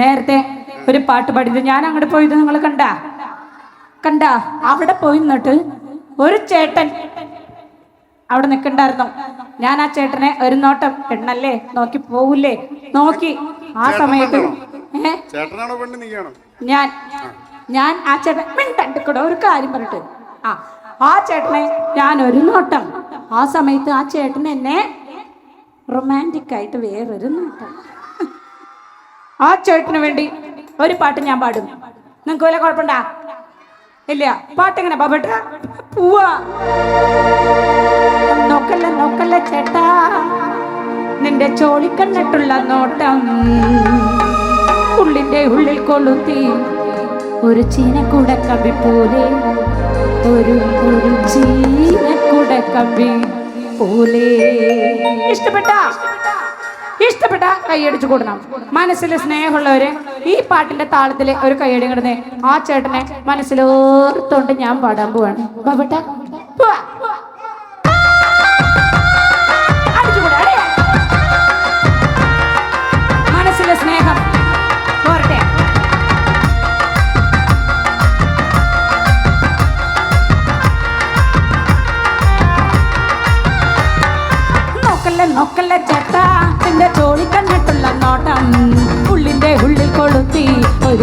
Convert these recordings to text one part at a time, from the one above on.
നേരത്തെ ഒരു പാട്ട് പാടിയത്. ഞാൻ അങ്ങോട്ട് പോയത് നിങ്ങൾ കണ്ട? കണ്ട? അവിടെ പോയി നിന്നിട്ട് ഒരു ചേട്ടൻ അവിടെ നിൽക്കണ്ടായിരുന്നു ഞാൻ ആ ചേട്ടനെ ഒരു നോട്ടം പെണ്ണല്ലേ? നോക്കി പോവില്ലേ നോക്കി. ആ സമയത്ത് ഞാൻ ഞാൻ ആ ചേട്ടൻ മിണ്ടണ്ട് കൂടെ ഒരു കാര്യം പറഞ്ഞിട്ട്. ആ ആ ചേട്ടനെ ഞാൻ ഒരു നോട്ടം. ആ സമയത്ത് ആ ചേട്ടൻ എന്നെ റൊമാന്റിക് ആയിട്ട് വേറൊരു നോട്ടം. ആ ചേട്ടന് വേണ്ടി ഒരു പാട്ട് ഞാൻ പാടും. നിങ്ങൾക്ക് വല്ല കുഴപ്പമുണ്ടാ? ഇല്ല. പാട്ടെങ്ങനെ? ബാബട്ട പോവാ. നോക്കല്ല നോക്കല്ല ചേട്ടാ. നിന്റെ ചോളിക്കണ്ണിട്ടുള്ള നോട്ടം ഉള്ളിന്റെ ഉള്ളിൽ കൊളുത്തി. ഒരു ചീനക്കൂട കവി പോലെ ഒരു ഒരു ചീനക്കൂട കവി പോലെ. ഇഷ്ടപ്പെട്ട? ഇഷ്ടപ്പെട്ട കൈയടിച്ചു കൊടുക്കണം. മനസ്സിൽ സ്നേഹമുള്ളവര് ഈ പാട്ടിന്റെ താളത്തിൽ ഒരു കൈയടി കിടന്ന് ആ ചേട്ടനെ മനസ്സിലോർത്തോണ്ട് ഞാൻ പാടാൻ പോവാണ്. മനസ്സിലെ സ്നേഹം നോക്കല്ലേ നോക്കല്ല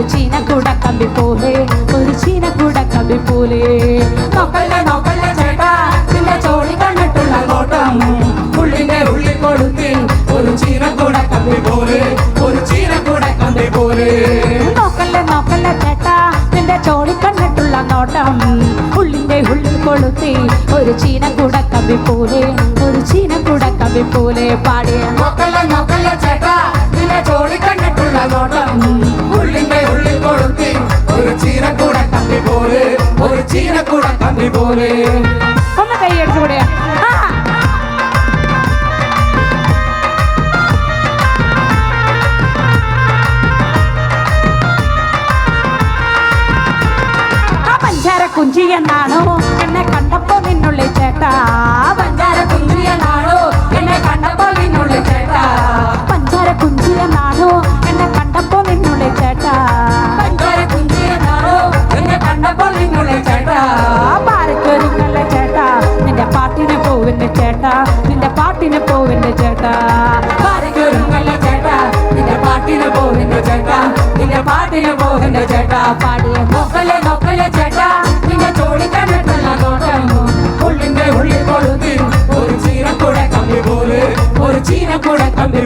ഒരു ചീന കൂട കമ്പി പോലെ ഒരു ചീന കൂട കമ്പി പോലെ. നോക്കല്ല നോക്കല്ല ചേട്ടാ നിന്റെ ചോളി നോട്ടം ഉള്ളിന്റെ ഉള്ളിൽ കൊടുത്തി ഒരു ചീനക്കൂട കമ്പി പോലെ ഒരു ചീനക്കൂട കമ്പി പോലെ. നോക്കല്ല നോക്കല്ല ചേട്ടാ നിന്റെ ചോളി കണ്ടിട്ടുള്ള നോട്ടം ഉള്ളിന്റെ ഉള്ളിൽ കൊളുത്തി ഒരു ചീന കൂട കമ്പി പോലെ ഒരു ചീന കൂട കമ്പി പോലെ. പാടിയ കമ്പി പോലെ. ഒന്ന് കൈയടിച്ചുകൂടെ ആ. ആ പഞ്ചാര കുഞ്ചി എന്നാണോ? എന്നെ കണ്ടപ്പോ നിന്നുള്ളിൽ ചേട്ടാ. പഞ്ചാര കുഞ്ചിയനാണോ എന്നെ കണ്ടപ്പോൾ നിന്നുള്ളിൽ ചേട്ടാ. പഞ്ചാര കുഞ്ചി എന്നാണോ? ചേട്ടാ നിന്റെ പാട്ടിന് പോവിന്റെ ചേട്ടാ. നിന്റെ പാട്ടിന് ചേട്ടാ. ഉള്ളിൽ ഒരു ചീനക്കൂടെ കമ്പി പോലെ ഒരു ചീനക്കൂടെ കമ്പി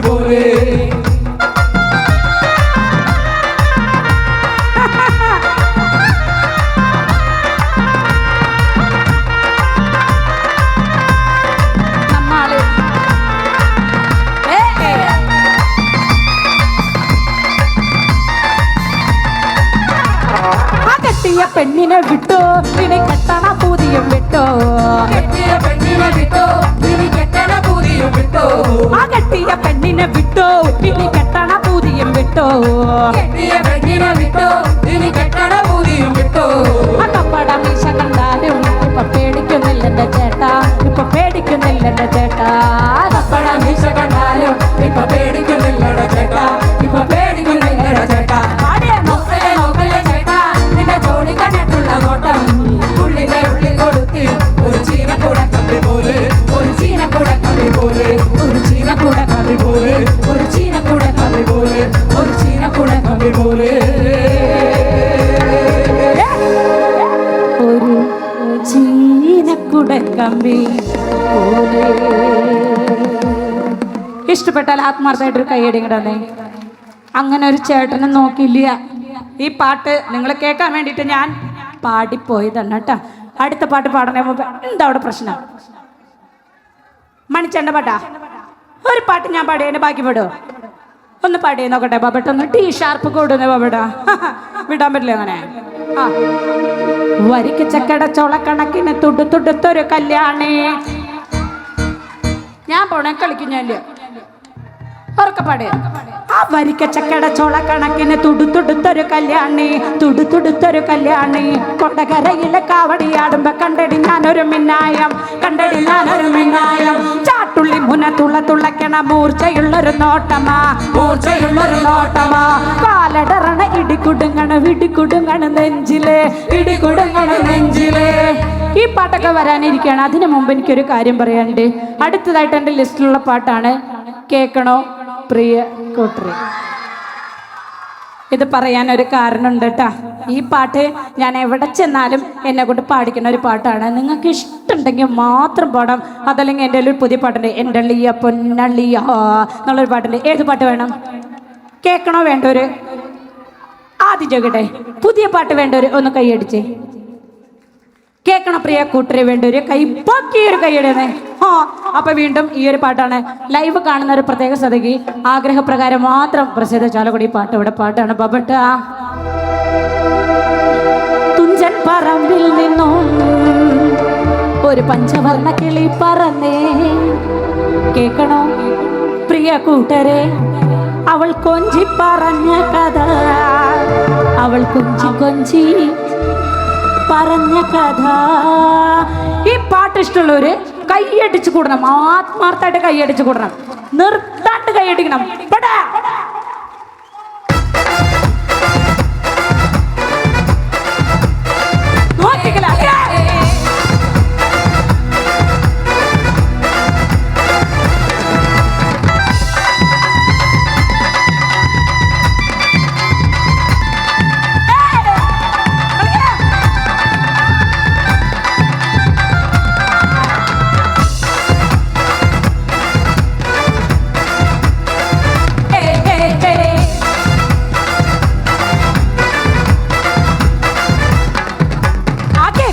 கெட்டிய பெண்ணினை விட்டோ வினை கெட்டானா பூதியம் விட்டோ. கெட்டிய பெண்ணினை விட்டோ வினை கெட்டானா பூதியம் விட்டோ. ஆ கெட்டிய பெண்ணினை விட்டோ வினை கெட்டானா பூதியம் விட்டோ. கெட்டிய பெண்ணினை விட்டோ வினை கெட்டானா பூதியம் விட்டோ. அந்த படம் மீச கண்டாலும் இப்ப பேடிக்கு நெல்லெண்ண சேட்டா இப்ப பேடிக்கு நெல்லெண்ண சேட்டா ഇഷ്ടപ്പെട്ടാൽ ആത്മാർത്ഥമായിട്ടൊരു കൈയടി കിടന്നേ അങ്ങനെ ഒരു ചേട്ടനെ നോക്കില്ല ഈ പാട്ട് നിങ്ങൾ കേൾക്കാൻ വേണ്ടിയിട്ട് ഞാൻ പാടിപ്പോയതാണ് കേട്ടോ. അടുത്ത പാട്ട് പാടണേ എന്താ അവിടെ പ്രശ്നം? മണിച്ചണ്ട പാട്ടാ? ഒരു പാട്ട് ഞാൻ പാടിയതിന്റെ ബാക്കി വിടുമോ ഒന്ന് പാടി നോക്കട്ടെ ബാബട്ട ഒന്ന് ടീ ഷാർപ്പ് കൂടുന്നേ ബാബട്ട. വിടാൻ പറ്റില്ല അങ്ങനെ? ആ. വരിക്ക് ചക്കട ചോളക്കണക്കിന് തുടു തുടുത്തൊരു കല്യാണേ. ഞാൻ പോണേ കളിക്കും ഞാൻ ഉറക്കപ്പാട് ആ വരിക്കച്ചക്കട ചോളക്കണക്കിന് തുടുത്തുടുത്തൊരു കല്യാണി തുടുത്തുടുത്തൊരു കല്യാണി. കൊടകരയിലെ കാവടിയാടുമ്പോ കണ്ടടി ഞാനൊരു മിന്നായം കണ്ടടി ഞാനൊരു മിന്നായം. ചാട്ടു ചാട്ടുള്ളി മുന തുള്ള തുള്ളക്കണ മൂർച്ചയുള്ളൊരു നോട്ടമാ മൂർച്ചയുള്ളൊരു നോട്ടമാ. കാലടറണ ഇടിക്കുടുങ്ങണ വിടിക്കുടുങ്ങണ നെഞ്ചിലെ ഇടികുടുങ്ങണ നെഞ്ചിലെ. ഈ പാട്ടൊക്കെ വരാനിരിക്കുകയാണ് അതിനു മുമ്പ് എനിക്കൊരു കാര്യം പറയാനുണ്ട്. അടുത്തതായിട്ട് എന്റെ ലിസ്റ്റിലുള്ള പാട്ടാണ് കേൾക്കണോ? പ്രിയ കൂട്ടറി ഇത് പറയാൻ ഒരു കാരണമുണ്ട് കേട്ടാ. ഈ പാട്ട് ഞാൻ എവിടെ ചെന്നാലും എന്നെ കൊണ്ട് പാടിക്കുന്ന ഒരു പാട്ടാണ്. നിങ്ങൾക്ക് ഇഷ്ടമുണ്ടെങ്കിൽ മാത്രം പാടാം. അതല്ലെങ്കിൽ എന്റെ ഒരു പുതിയ പാട്ടുണ്ട്. എന്റെ ലിയ പൊന്നള്ളിയ എന്നുള്ളൊരു പാട്ടുണ്ട്. ഏത് പാട്ട് വേണം? കേൾക്കണോ വേണ്ട ഒരു ആദ്യം ചോദിക്കട്ടെ. പുതിയ പാട്ട് വേണ്ട ഒരു ഒന്ന് കൈയടിച്ചേ. കേൾക്കണ പ്രിയ കൂട്ടരെ വേണ്ട ഒരു കൈ പൊക്കി ഒരു കൈയിടുന്നേ ആ അപ്പൊ വീണ്ടും ഈ ഒരു പാട്ടാണ്. ലൈവ് കാണുന്ന ഒരു പ്രത്യേക സതകി ആഗ്രഹപ്രകാരം മാത്രം പ്രസിദ്ധ ചാലക്കുടി പാട്ട് ഇവിടെ പാട്ടാണ്. ബബട്ട തുഞ്ചൻ പറമ്പിൽ നിന്നും ഒരു പഞ്ചവർണ കിളി പറന്നേ. കേക്കണോ? പ്രിയ കൂട്ടരെ അവൾ കൊഞ്ചി പറഞ്ഞ കഥ. അവൾ കൊഞ്ചി കൊഞ്ചി പറഞ്ഞ കഥ. ഈ പാട്ട് ഇഷ്ടമുള്ളവര് കൈയടിച്ചു കൂടണം. ആത്മാർത്ഥമായിട്ട് കൈയടിച്ചു കൂടണം. നിർത്താണ്ട് കൈയടിക്കണം.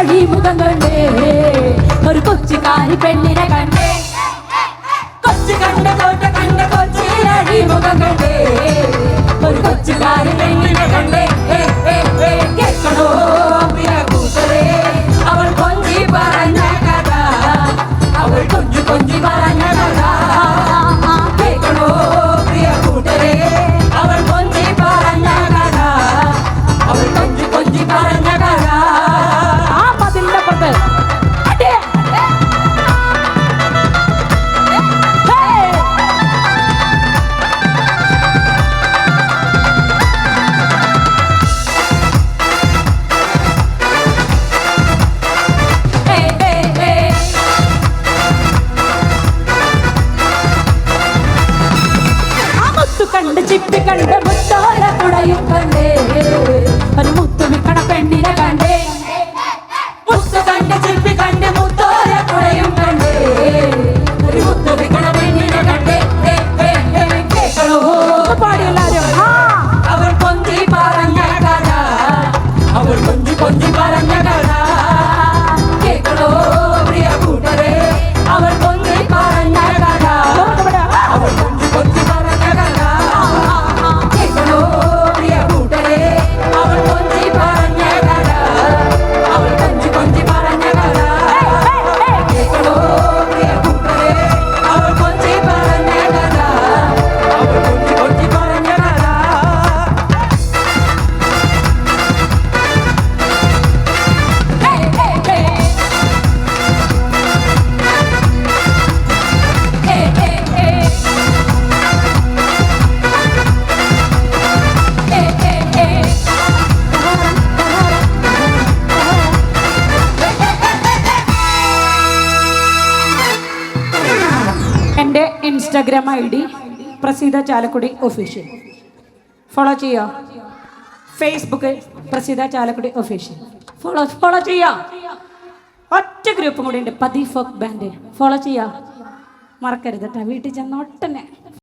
കൊച്ചിരഴി മുഖം കണ്ടേ. ഒരു കൊച്ചുകാരി പെണ്ണിനെ കണ്ടേ. കൊച്ചു കണ്ട കോട്ട കണ്ട കൊച്ചിയിലടി മുഖം കണ്ടേ. ഒരു കൊച്ചുകാരി പെണ്ണിനെ കണ്ടേ. കേൾക്കണോ അവൾ കൊഞ്ചി പറഞ്ഞ കഥ. അവൾ കൊഞ്ചു കൊഞ്ചി പറഞ്ഞ Instagram I D Praseetha Chalakudy official follow ചെയ്യോ. Facebook Praseetha Chalakudy official follow follow ചെയ്യോ. ഒറ്റ ഗ്രൂപ്പും കൂടി ഉണ്ട്. പതി ഫോക്ക് ബാൻഡ് ഫോളോ ചെയ്യാം. മറക്കരുത് കേട്ടോ വീട്ടിൽ ചെന്ന